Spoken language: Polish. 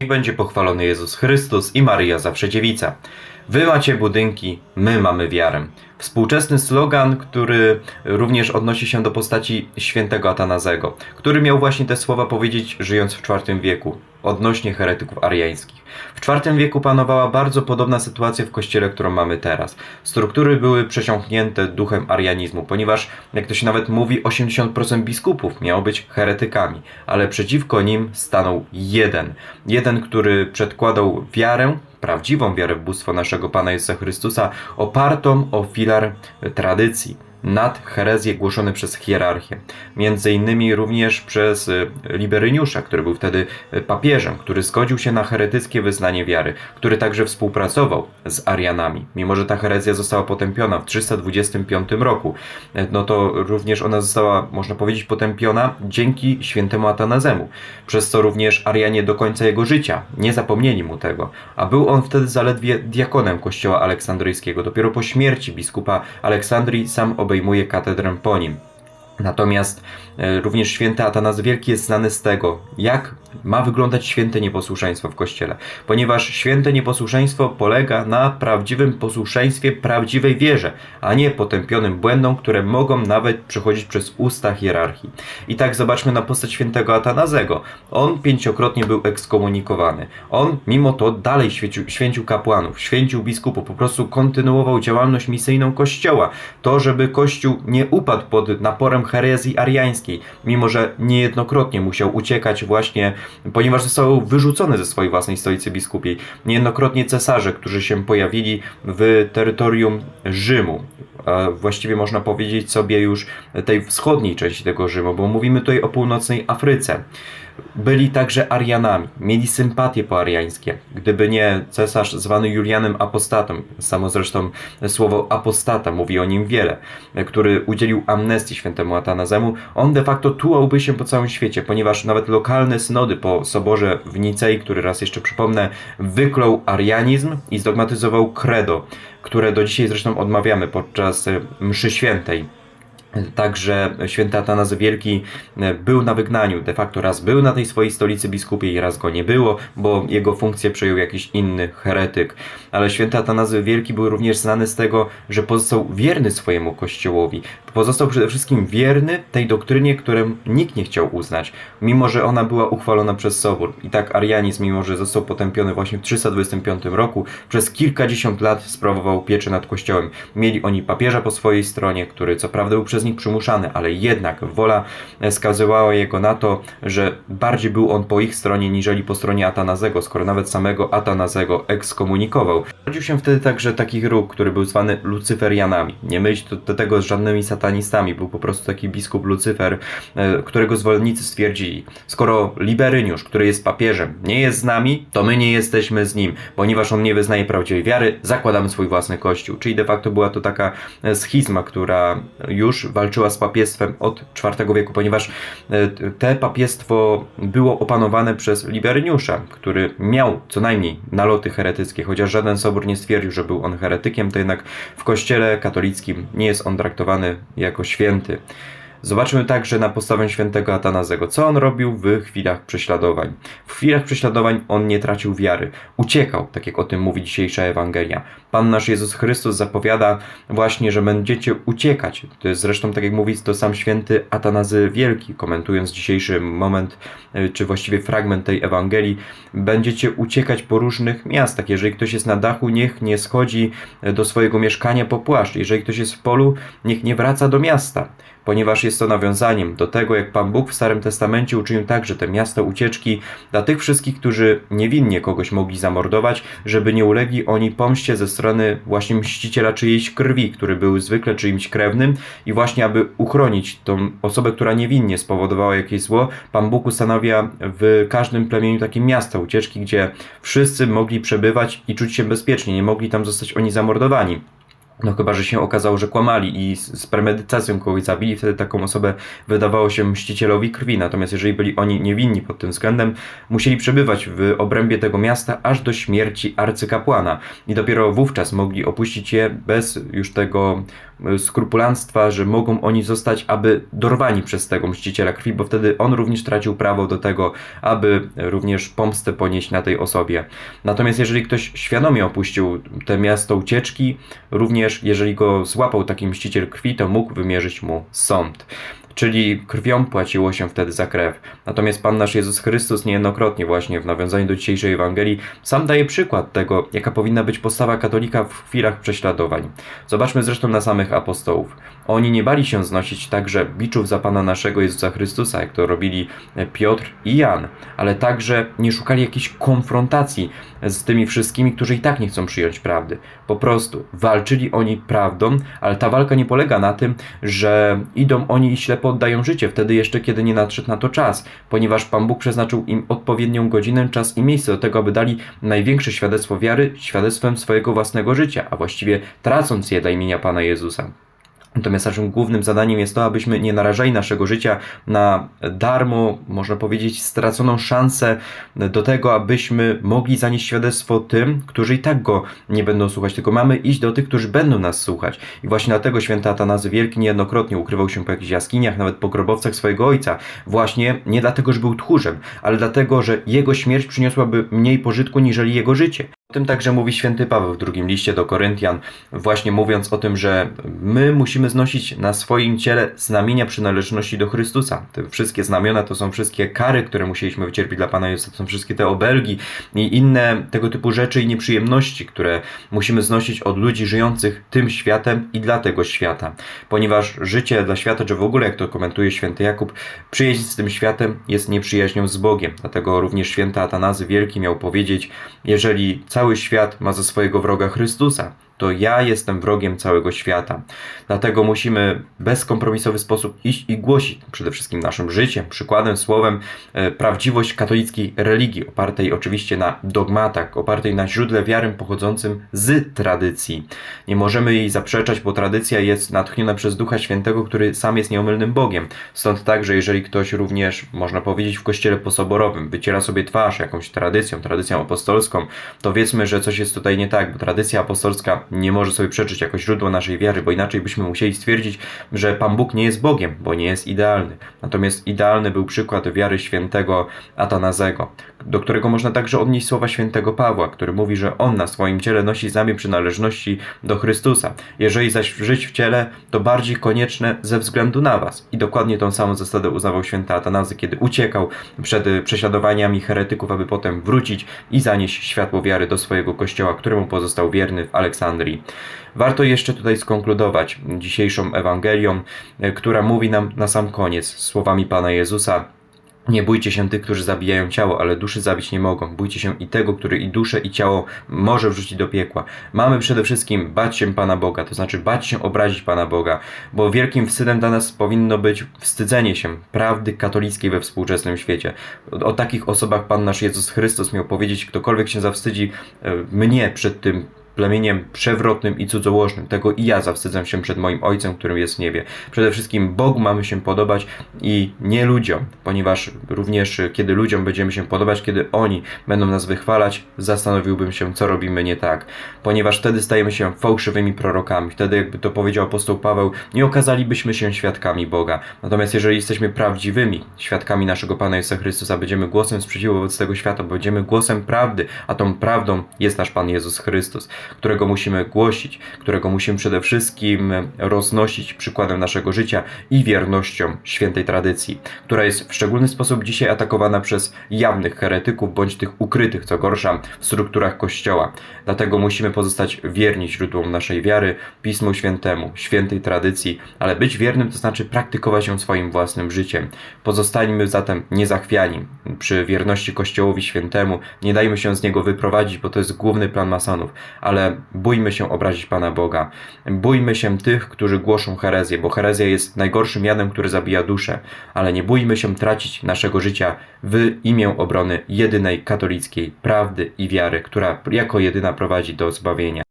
Niech będzie pochwalony Jezus Chrystus i Maryja zawsze dziewica. Wy macie budynki, my mamy wiarę. Współczesny slogan, który również odnosi się do postaci świętego Atanazego, który miał właśnie te słowa powiedzieć żyjąc w IV wieku odnośnie heretyków ariańskich. W IV wieku panowała bardzo podobna sytuacja w kościele, którą mamy teraz. Struktury były przesiąknięte duchem arianizmu, ponieważ, jak to się nawet mówi, 80% biskupów miało być heretykami, ale przeciwko nim stanął jeden. Jeden, który przedkładał wiarę, prawdziwą wiarę w bóstwo naszego Pana Jezusa Chrystusa, opartą o filar tradycji nad herezje głoszone przez hierarchię. Między innymi również przez y, Liberyniusza, który był wtedy y, papieżem, który zgodził się na heretyckie wyznanie wiary, który także współpracował z Arianami. Mimo, że ta herezja została potępiona w 325 roku, y, no to również ona została, można powiedzieć, potępiona dzięki świętemu Atanazemu, przez co również Arianie do końca jego życia nie zapomnieli mu tego, a był on wtedy zaledwie diakonem kościoła aleksandryjskiego. Dopiero po śmierci biskupa Aleksandrii sam obejmuje katedrę po nim. Natomiast e, również święty Atanas Wielki jest znany z tego, jak ma wyglądać święte nieposłuszeństwo w Kościele. Ponieważ święte nieposłuszeństwo polega na prawdziwym posłuszeństwie, prawdziwej wierze, a nie potępionym błędom, które mogą nawet przechodzić przez usta hierarchii. I tak zobaczmy na postać świętego Atanazego. On pięciokrotnie był ekskomunikowany. On mimo to dalej święcił, święcił kapłanów, święcił biskupów, po prostu kontynuował działalność misyjną Kościoła. To, żeby Kościół nie upadł pod naporem herezji ariańskiej, mimo że niejednokrotnie musiał uciekać właśnie, ponieważ został wyrzucony ze swojej własnej stolicy biskupiej. Niejednokrotnie cesarze, którzy się pojawili w terytorium Rzymu, właściwie można powiedzieć sobie już tej wschodniej części tego Rzymu, bo mówimy tutaj o północnej Afryce byli także Arianami, mieli sympatie poariańskie. Gdyby nie cesarz zwany Julianem Apostatą, samo zresztą słowo apostata mówi o nim wiele, który udzielił amnestii świętemu Atanazemu, on de facto tułałby się po całym świecie, ponieważ nawet lokalne synody po soborze w Nicei, który raz jeszcze przypomnę, wyklął arianizm i zdogmatyzował credo, które do dzisiaj zresztą odmawiamy podczas mszy świętej. Także święty Atanazy Wielki e, był na wygnaniu, de facto raz był na tej swojej stolicy biskupiej, raz go nie było, bo jego funkcję przejął jakiś inny heretyk. Ale święty Atanazy Wielki był również znany z tego, że pozostał wierny swojemu kościołowi. Pozostał przede wszystkim wierny tej doktrynie, którą nikt nie chciał uznać, mimo że ona była uchwalona przez Sobór. I tak arianizm, mimo że został potępiony właśnie w 325 roku, przez kilkadziesiąt lat sprawował pieczę nad kościołem. Mieli oni papieża po swojej stronie, który co prawda był przez nich przymuszany, ale jednak wola skazywała jego na to, że bardziej był on po ich stronie niżeli po stronie Atanazego, skoro nawet samego Atanazego ekskomunikował. Rodził się wtedy także taki ruch, który był zwany Lucyferianami. Nie mylić do, do tego z żadnymi satanistami, był po prostu taki biskup Lucyfer, e, którego zwolennicy stwierdzili, skoro Liberyniusz, który jest papieżem, nie jest z nami, to my nie jesteśmy z nim, ponieważ on nie wyznaje prawdziwej wiary, zakładamy swój własny kościół. Czyli de facto była to taka e, schizma, która już walczyła z papiestwem od IV wieku, ponieważ e, te papiestwo było opanowane przez Liberyniusza, który miał co najmniej naloty heretyckie, chociaż żaden sobór nie stwierdził, że był on heretykiem, to jednak w kościele katolickim nie jest on traktowany jako święty. Zobaczmy także na postawę świętego Atanazego. Co on robił w chwilach prześladowań? W chwilach prześladowań on nie tracił wiary. Uciekał, tak jak o tym mówi dzisiejsza Ewangelia. Pan nasz Jezus Chrystus zapowiada właśnie, że będziecie uciekać. To jest zresztą, tak jak mówi to sam święty Atanazy Wielki, komentując dzisiejszy moment, e, czy właściwie fragment tej Ewangelii. Będziecie uciekać po różnych miastach. Jeżeli ktoś jest na dachu, niech nie schodzi do swojego mieszkania po płaszcz. Jeżeli ktoś jest w polu, niech nie wraca do miasta ponieważ jest to nawiązaniem do tego, jak Pan Bóg w Starym Testamencie uczynił także te miasta ucieczki dla tych wszystkich, którzy niewinnie kogoś mogli zamordować, żeby nie ulegli oni pomście ze strony właśnie mściciela czyjejś krwi, który był zwykle czyimś krewnym i właśnie aby uchronić tą osobę, która niewinnie spowodowała jakieś zło, Pan Bóg ustanawia w każdym plemieniu takie miasta ucieczki, gdzie wszyscy mogli przebywać i czuć się bezpiecznie, nie mogli tam zostać oni zamordowani. No chyba, że się okazało, że kłamali i z, z premedytacją kogoś zabili, wtedy taką osobę wydawało się mścicielowi krwi. Natomiast jeżeli byli oni niewinni pod tym względem, musieli przebywać w obrębie tego miasta aż do śmierci arcykapłana. I dopiero wówczas mogli opuścić je bez już tego skrupulanstwa, że mogą oni zostać, aby dorwani przez tego mściciela krwi, bo wtedy on również tracił prawo do tego, aby również pomstę ponieść na tej osobie. Natomiast jeżeli ktoś świadomie opuścił te miasto ucieczki, również jeżeli go złapał taki mściciel krwi, to mógł wymierzyć mu sąd czyli krwią płaciło się wtedy za krew. Natomiast Pan nasz Jezus Chrystus niejednokrotnie właśnie w nawiązaniu do dzisiejszej Ewangelii sam daje przykład tego, jaka powinna być postawa katolika w chwilach prześladowań. Zobaczmy zresztą na samych apostołów. Oni nie bali się znosić także biczów za Pana naszego Jezusa Chrystusa, jak to robili Piotr i Jan, ale także nie szukali jakiejś konfrontacji z tymi wszystkimi, którzy i tak nie chcą przyjąć prawdy. Po prostu walczyli oni prawdą, ale ta walka nie polega na tym, że idą oni i ślepo oddają życie, wtedy jeszcze kiedy nie nadszedł na to czas, ponieważ Pan Bóg przeznaczył im odpowiednią godzinę, czas i miejsce do tego, aby dali największe świadectwo wiary świadectwem swojego własnego życia, a właściwie tracąc je dla imienia Pana Jezusa. Natomiast naszym głównym zadaniem jest to, abyśmy nie narażali naszego życia na darmo, można powiedzieć, straconą szansę do tego, abyśmy mogli zanieść świadectwo tym, którzy i tak go nie będą słuchać, tylko mamy iść do tych, którzy będą nas słuchać. I właśnie dlatego święty Atanazy Wielki niejednokrotnie ukrywał się po jakichś jaskiniach, nawet po grobowcach swojego ojca. Właśnie nie dlatego, że był tchórzem, ale dlatego, że jego śmierć przyniosłaby mniej pożytku niżeli jego życie. O tym także mówi święty Paweł w drugim liście do Koryntian, właśnie mówiąc o tym, że my musimy znosić na swoim ciele znamienia przynależności do Chrystusa. Te wszystkie znamiona to są wszystkie kary, które musieliśmy wycierpieć dla Pana Jezusa, to są wszystkie te obelgi i inne tego typu rzeczy i nieprzyjemności, które musimy znosić od ludzi żyjących tym światem i dla tego świata. Ponieważ życie dla świata, czy w ogóle, jak to komentuje święty Jakub, przyjaźń z tym światem jest nieprzyjaźnią z Bogiem. Dlatego również święty Atanazy Wielki miał powiedzieć, jeżeli cały świat ma za swojego wroga Chrystusa, to ja jestem wrogiem całego świata. Dlatego musimy w bezkompromisowy sposób iść i głosić przede wszystkim naszym życiem, przykładem, słowem e, prawdziwość katolickiej religii, opartej oczywiście na dogmatach, opartej na źródle wiary pochodzącym z tradycji. Nie możemy jej zaprzeczać, bo tradycja jest natchniona przez Ducha Świętego, który sam jest nieomylnym Bogiem. Stąd także, jeżeli ktoś również, można powiedzieć, w kościele posoborowym wyciera sobie twarz jakąś tradycją, tradycją apostolską, to wiedzmy, że coś jest tutaj nie tak, bo tradycja apostolska nie może sobie przeczyć jako źródło naszej wiary, bo inaczej byśmy musieli stwierdzić, że Pan Bóg nie jest Bogiem, bo nie jest idealny. Natomiast idealny był przykład wiary świętego Atanazego, do którego można także odnieść słowa świętego Pawła, który mówi, że on na swoim ciele nosi znamię przynależności do Chrystusa. Jeżeli zaś żyć w ciele, to bardziej konieczne ze względu na was. I dokładnie tą samą zasadę uznawał święty Atanazy, kiedy uciekał przed prześladowaniami heretyków, aby potem wrócić i zanieść światło wiary do swojego kościoła, któremu pozostał wierny w Warto jeszcze tutaj skonkludować dzisiejszą Ewangelią, e, która mówi nam na sam koniec słowami Pana Jezusa: nie bójcie się tych, którzy zabijają ciało, ale duszy zabić nie mogą. Bójcie się i tego, który i duszę, i ciało może wrzucić do piekła. Mamy przede wszystkim bać się Pana Boga, to znaczy bać się obrazić Pana Boga, bo wielkim wstydem dla nas powinno być wstydzenie się prawdy katolickiej we współczesnym świecie. O, o takich osobach Pan nasz Jezus Chrystus miał powiedzieć, ktokolwiek się zawstydzi e, mnie przed tym plemieniem przewrotnym i cudzołożnym. Tego i ja zawstydzam się przed moim Ojcem, którym jest w niebie. Przede wszystkim Bogu mamy się podobać i nie ludziom, ponieważ również kiedy ludziom będziemy się podobać, kiedy oni będą nas wychwalać, zastanowiłbym się, co robimy nie tak. Ponieważ wtedy stajemy się fałszywymi prorokami. Wtedy, jakby to powiedział apostoł Paweł, nie okazalibyśmy się świadkami Boga. Natomiast jeżeli jesteśmy prawdziwymi świadkami naszego Pana Jezusa Chrystusa, będziemy głosem sprzeciwu wobec tego świata, będziemy głosem prawdy, a tą prawdą jest nasz Pan Jezus Chrystus którego musimy głosić, którego musimy przede wszystkim roznosić przykładem naszego życia i wiernością świętej tradycji, która jest w szczególny sposób dzisiaj atakowana przez jawnych heretyków bądź tych ukrytych, co gorsza, w strukturach Kościoła. Dlatego musimy pozostać wierni źródłom naszej wiary, Pismu Świętemu, świętej tradycji, ale być wiernym to znaczy praktykować ją swoim własnym życiem. Pozostańmy zatem niezachwiani przy wierności Kościołowi Świętemu, nie dajmy się z niego wyprowadzić, bo to jest główny plan masonów, ale ale bójmy się obrazić Pana Boga. Bójmy się tych, którzy głoszą herezję, bo herezja jest najgorszym jadem, który zabija duszę, ale nie bójmy się tracić naszego życia w imię obrony jedynej katolickiej prawdy i wiary, która jako jedyna prowadzi do zbawienia.